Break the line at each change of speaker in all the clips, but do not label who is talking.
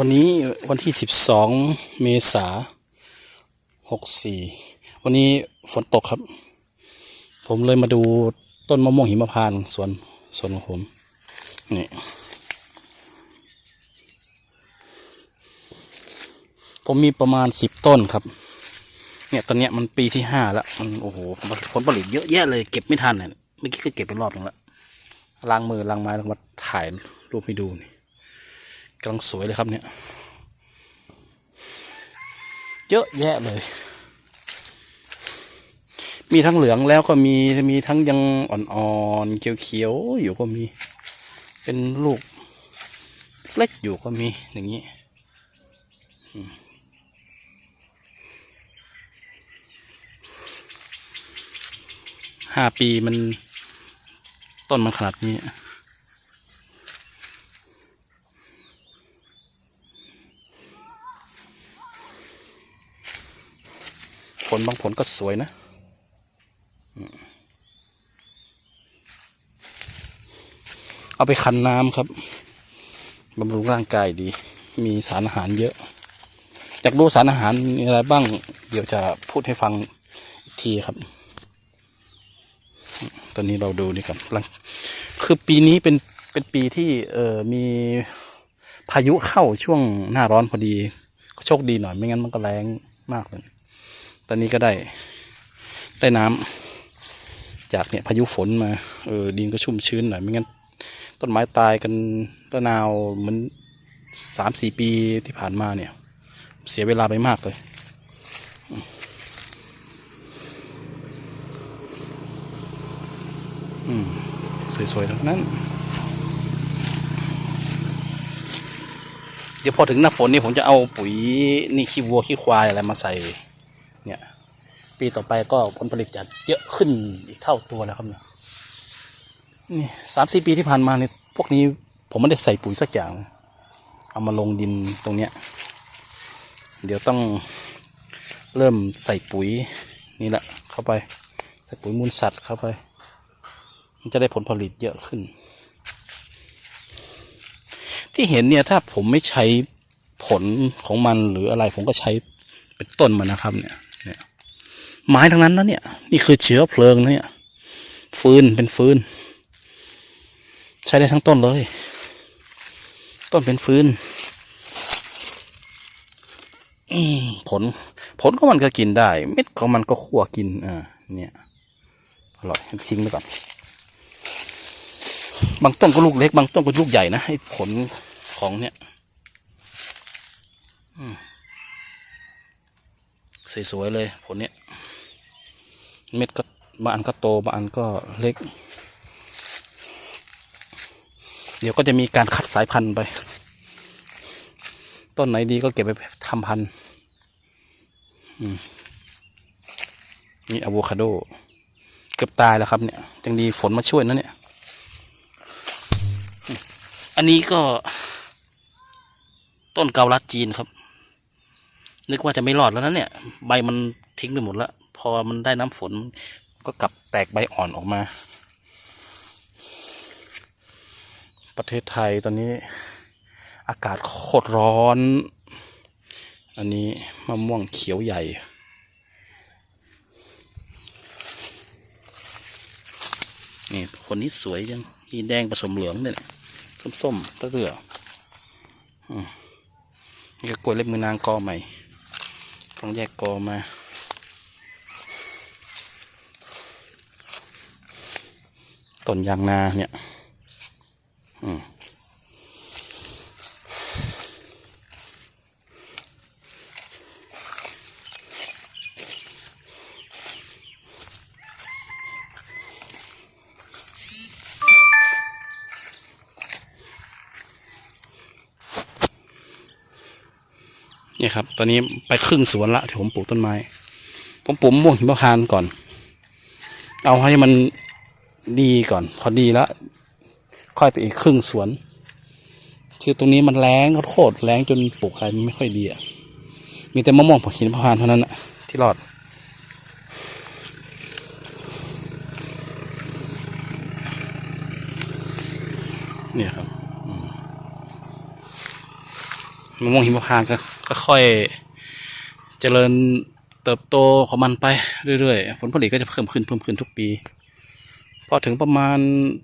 วันนี้วันที่สิบสองเมษาหกสี่วันนี้ฝนตกครับ ผมเลยมาดูต้นมะม่วงหิมพานต์สวนสวนของผม นี่ ผมมีประมาณสิบต้นครับ เนี่ยตอนเนี้ยมันปีที่ห้าแล้วมันโอ้โหผลผลิตเยอะแยะเลยเก็บไม่ทันเนี่ยเมื่อกี้ก็เก็บไปรอบหนึงแล้วล้างมือล้างไม้แล้วมาถ่ายรูปให้ดูนี่ กำลังสวยเลยครับเนี่ย เยอะแยะเลย มีทั้งเหลืองแล้วก็มีมีทั้งยังอ่อนๆเขียวๆอยู่ก็มี เป็นลูกเล็กอยู่ก็มีอย่างนี้ห้าปีมันต้นมันขนาดนี้ ลบางผลก็สวยนะเอาไปคั้นน้ำครับบำรุงร่างกายดี มีสารอาหารเยอะอยากรู้สารอาหารมีอะไรบ้าง เดี๋ยวจะพูดให้ฟังอีกทีครับ ตอนนี้เราดูนี่กันลังคือปีนี้เป็นเป็นปีที่เออมีพายุเข้าช่วงหน้าร้อนพอดี ก็โชคดีหน่อยไม่งั้นมันก็แรงมากเลย ตอนนี้ก็ได้ได้น้ำจากเนี่ยพายุฝนมาเออดินก็ชุ่มชื้นหน่อยไม่งั้นต้นไม้ตายกันระนาวเหมือนสามสี่ปีที่ผ่านมาเนี่ย เสียเวลาไปมากเลยอืมสวยๆทั้งนั้น เดี๋ยวพอถึงหน้าฝนนี่ผมจะเอาปุ๋ยนี่ขี้วัวขี้ควายอะไรมาใส่ เนี่ย ปีต่อไปก็ผลผลิตจะเยอะขึ้นอีกเท่าตัวแล้วครับเนี่ยนี่สามสี่ปีที่ผ่านมาเนี่ยพวกนี้ผมไม่ได้ใส่ปุ๋ยสักอย่าง เอามาลงดินตรงเนี้ย เดี๋ยวต้องเริ่มใส่ปุ๋ยนี่แหละเข้าไป ใส่ปุ๋ยมูลสัตว์เข้าไป มันจะได้ผลผลิตเยอะขึ้น ที่เห็นเนี่ยถ้าผมไม่ใช้ผลของมันหรืออะไรผมก็ใช้เป็นต้นมันนะครับเนี่ยเนี่ย ไม้ทั้งนั้นนะเนี่ย นี่คือเชื้อเพลิงนะเนี่ยฟืนเป็นฟืน ใช้ได้ทั้งต้นเลย ต้นเป็นฟืนผล ผลของมันก็กินได้ เม็ดของมันก็คั่วกินอ่าเนี่ยอร่อยทิ้งไปก่อนบางต้นก็ลูกเล็ก บางต้นก็ลูกใหญ่นะให้ผลของเนี่ยสวยๆเลยผลเนี้ย เม็ดก็บางอันก็โตบางอันก็เล็ก เดี๋ยวก็จะมีการคัดสายพันธุ์ไป ต้นไหนดีก็เก็บไปทำพันธุ์มนี่อะโวคาโด เกือบตายแล้วครับเนี่ยยังดีฝนมาช่วยนะเนี่ย อันนี้ก็ ต้นเกาลัดจีนครับ นึกว่าจะไม่รอดแล้วนะเนี่ย ใบมันทิ้งไปหมดแล้ว อมันได้น้ำฝนก็กลับแตกใบอ่อนออกมา ประเทศไทยตอนนี้อากาศโคตรร้อน อันนี้มะม่วงเขียวใหญ่ นี่คนนี้สวยยังมีแดงผสมเหลืองเนี่ยส้มๆเรื่ออนี่ก็กล้วยเล็บมือนางกอใหม่ ต้องแยกกอมา ต้นยางนาเนี่ยอืมเนี่ยครับ ตอนนี้ไปครึ่งสวนละที่ผมปลูกต้นไม้ ผมปลูกมะม่วงหิมพานต์ก่อน เอาให้มัน ดีก่อน พอดีแล้ว ค่อยไปอีกครึ่งสวน คือตรงนี้มันแรงโคตรแรงจนปลูกอะไรมันไม่ค่อยดีอะมีแต่มะม่วงผลหินพานเท่านั้นอะที่รอดเนี่ยครับมะม่วงหิมพานต์ก็ค่อยเจริญเติบโตของมันไปเรื่อยๆ ผลผลิตก็จะเพิ่มขึ้นเพิ่มขึ้นทุกปี อถึงประมาณ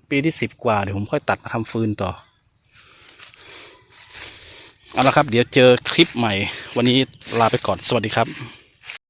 ปีที่สิบกว่าเดี๋ยวผมค่อยตัดมาทำฟืนต่อ เอาละครับ เดี๋ยวเจอคลิปใหม่ วันนี้ลาไปก่อนสวัสดีครับ